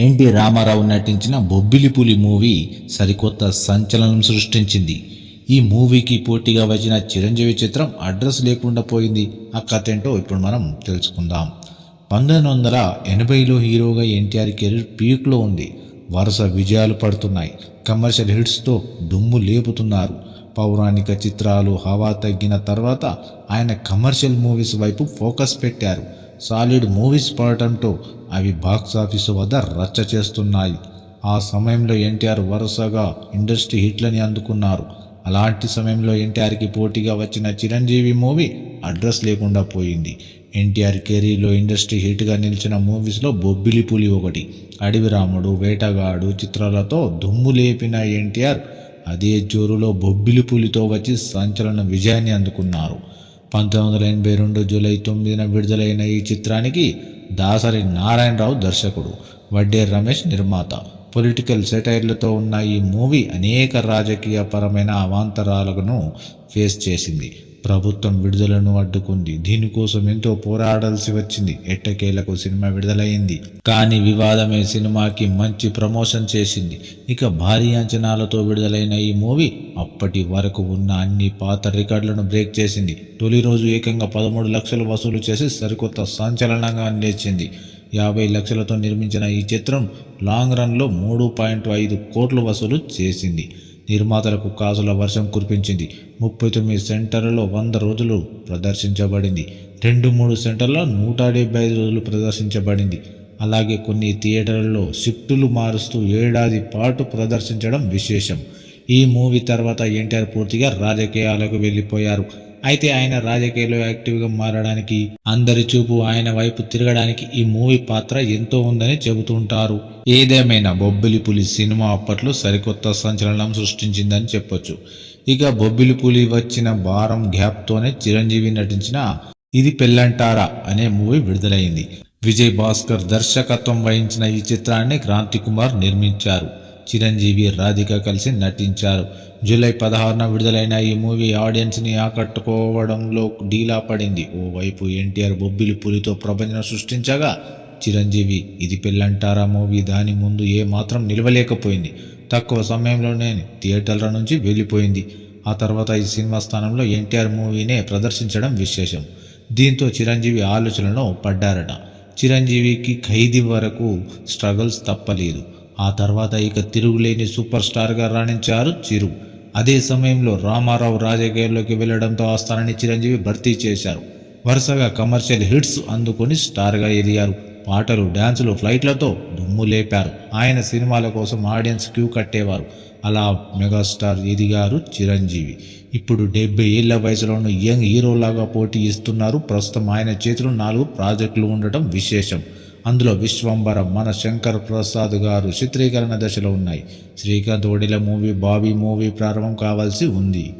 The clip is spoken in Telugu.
ఎన్టీ రామారావు నటించిన బొబ్బిలిపులి మూవీ సరికొత్త సంచలనం సృష్టించింది. ఈ మూవీకి పోటీగా వచ్చిన చిరంజీవి చిత్రం అడ్రస్ లేకుండా పోయింది. ఆ కథ ఏంటో ఇప్పుడు మనం తెలుసుకుందాం. పంతొమ్మిది వందల ఎనభైలో హీరోగా ఎన్టీఆర్ కెరీర్ పీక్లో ఉంది. వరుస విజయాలు పడుతున్నాయి. కమర్షియల్ హిట్స్తో దుమ్ము లేపుతున్నారు. పౌరాణిక చిత్రాలు హవా తగ్గిన తర్వాత ఆయన కమర్షియల్ మూవీస్ వైపు ఫోకస్ పెట్టారు. సాలిడ్ మూవీస్ పడటంతో అవి బాక్సాఫీసు వద్ద రచ్చ చేస్తున్నాయి. ఆ సమయంలో ఎన్టీఆర్ వరుసగా ఇండస్ట్రీ హిట్లని అందుకున్నారు. అలాంటి సమయంలో ఎన్టీఆర్కి పోటీగా వచ్చిన చిరంజీవి మూవీ అడ్రస్ లేకుండా పోయింది. ఎన్టీఆర్ కెరీర్లో ఇండస్ట్రీ హిట్గా నిలిచిన మూవీస్లో బొబ్బిలి పులి ఒకటి అడవి రాముడు వేటగాడు చిత్రాలతో దుమ్ము లేపిన ఎన్టీఆర్ అదే జోరులో బొబ్బిలి పులితో వచ్చి సంచలన విజయాన్ని అందుకున్నారు. పంతొమ్మిది వందల ఎనభై రెండు జూలై తొమ్మిదిన విడుదలైన ఈ చిత్రానికి దాసరి నారాయణరావు దర్శకుడు వడ్డే రమేష్ నిర్మాత. పొలిటికల్ సెటైర్లతో ఉన్న ఈ మూవీ అనేక రాజకీయపరమైన అవాంతరాలను ఫేస్ చేసింది. ప్రభుత్వం విడుదలను అడ్డుకుంది. దీనికోసం ఎంతో పోరాడాల్సి వచ్చింది. ఎట్టకేలకు సినిమా విడుదలైంది. కానీ వివాదమే సినిమాకి మంచి ప్రమోషన్ చేసింది. ఇక భారీ అంచనాలతో విడుదలైన ఈ మూవీ అప్పటి వరకు ఉన్న అన్ని పాత రికార్డులను బ్రేక్ చేసింది. తొలి రోజు ఏకంగా పదమూడు లక్షలు వసూలు చేసి సరికొత్త సంచలనంగా నిలిచింది. యాభై లక్షలతో నిర్మించిన ఈ చిత్రం లాంగ్ రన్లో మూడు పాయింట్ ఐదు కోట్లు వసూలు చేసింది. నిర్మాతలకు కాసుల వర్షం కురిపించింది. ముప్పై తొమ్మిది సెంటర్లలో వంద రోజులు ప్రదర్శించబడింది. రెండు మూడు సెంటర్లో నూట డెబ్బై ఐదు రోజులు ప్రదర్శించబడింది. అలాగే కొన్ని థియేటర్లలో షిఫ్టులు మారుస్తూ ఏడాది పాటు ప్రదర్శించడం విశేషం. ఈ మూవీ తర్వాత ఎన్టీఆర్ పూర్తిగా రాజకీయాలకు వెళ్ళిపోయారు. అయితే ఆయన రాజకీయాల్లో యాక్టివ్గా మారడానికి అందరి చూపు ఆయన వైపు తిరగడానికి ఈ మూవీ పాత్ర ఎంతో ఉందని చెబుతుంటారు ఏదేమైనా బొబ్బిలి పులి సినిమా అప్పట్లో సరికొత్త సంచలనం సృష్టించిందని చెప్పొచ్చు. ఇక బొబ్బిలి పులి వచ్చిన భారం గ్యాప్తోనే చిరంజీవి నటించిన ఇది పెళ్ళంటారా అనే మూవీ విడుదలైంది. విజయ్ భాస్కర్ దర్శకత్వం వహించిన ఈ చిత్రాన్ని క్రాంతి కుమార్ నిర్మించారు. చిరంజీవి రాధిక కలిసి నటించారు. జూలై పదహారున విడుదలైన ఈ మూవీ ఆడియన్స్ని ఆకట్టుకోవడంలో డీలా పడింది. ఓవైపు ఎన్టీఆర్ బొబ్బిలి పులితో ప్రపంచం సృష్టించగా చిరంజీవి ఇది పెళ్ళంటారా మూవీ దాని ముందు ఏమాత్రం నిలవలేకపోయింది. తక్కువ సమయంలోనే థియేటర్ల నుంచి వెళ్ళిపోయింది. ఆ తర్వాత ఈ సినిమా స్థానంలో ఎన్టీఆర్ మూవీనే ప్రదర్శించడం విశేషం. దీంతో చిరంజీవి ఆలోచనలో పడ్డారట. చిరంజీవికి ఖైదీ వరకు స్ట్రగుల్స్ తప్పలేదు. ఆ తర్వాత ఇక తిరుగులేని సూపర్ స్టార్గా రాణించారు చిరు. అదే సమయంలో రామారావు రాజకీయాల్లోకి వెళ్ళడంతో ఆ స్థానాన్ని చిరంజీవి భర్తీ చేశారు. వరుసగా కమర్షియల్ హిట్స్ అందుకొని స్టార్గా ఎదిగారు. పాటలు డ్యాన్సులు ఫ్లైట్లతో దుమ్ము లేపారు. ఆయన సినిమాల కోసం ఆడియన్స్ క్యూ కట్టేవారు. అలా మెగాస్టార్ ఎదిగారు చిరంజీవి. ఇప్పుడు డెబ్బై ఏళ్ళ వయసులోనూ యంగ్ హీరోలాగా పోటీ ఇస్తున్నారు. ప్రస్తుతం ఆయన చేతిలో నాలుగు ప్రాజెక్టులు ఉండటం విశేషం. అందులో విశ్వంబర మన శంకర్ ప్రసాద్ గారు చిత్రీకరణ దశలో ఉన్నాయి. శ్రీకాంత్ ఒడిల మూవీ బాబీ మూవీ ప్రారంభం కావాల్సి ఉంది.